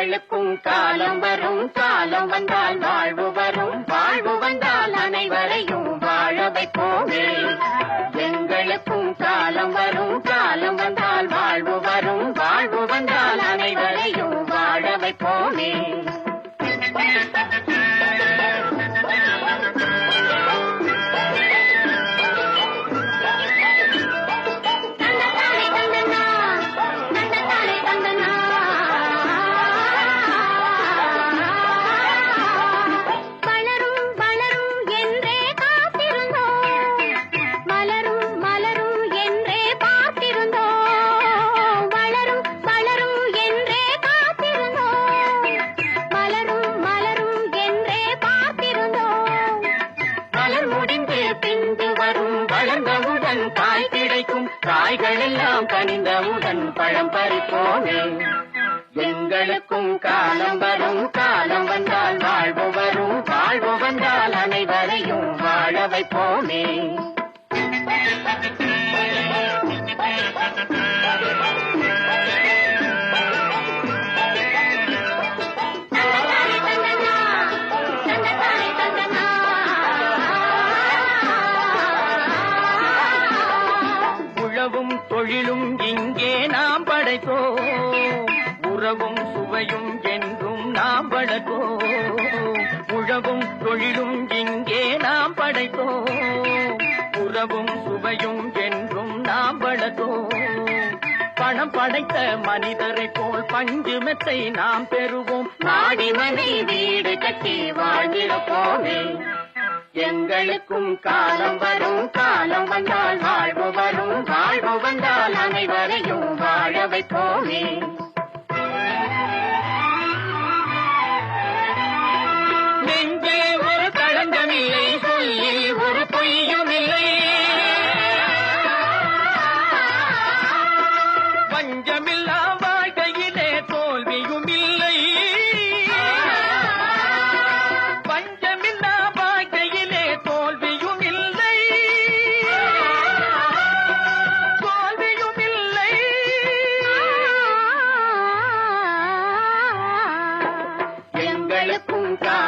எங்களுக்கும் காலம் வரும் காலம் வந்தால் வளர்ந்தவுடன் காய் கிடைக்கும் காய்கள் எல்லாம் கனிந்தவுடன் பழம் பறிப்போமே. எங்களுக்கும் காலம் வரும் காலம் வந்தால் வாழ்வு வரும் வாழ்வு வந்தால் அனைவரையும் வாழ வைப்போமே. இங்கே நாம் படைத்தோம் உறவும் சுவையும் என்றும் நாம் வளர்த்தோம் உழவும் தொழிலும் இங்கே நாம் படைத்தோம் உறவும் சுவையும் என்றும் நாம் வளர்த்தோம் பணம் படைத்த மனிதரை போல் பஞ்சு மெத்தை நாம் பெறுவோம். மாடி மனை வீடு கட்டி வாழ்ந்திருப்போமே. எங்களுக்கும் காலம் வரும் காலம் வந்தால் வாழ்வு வரும் வாழ்வு வந்தால் அனைவரையும் வாழ வைப்போமே. எங்களுக்கும் காலம்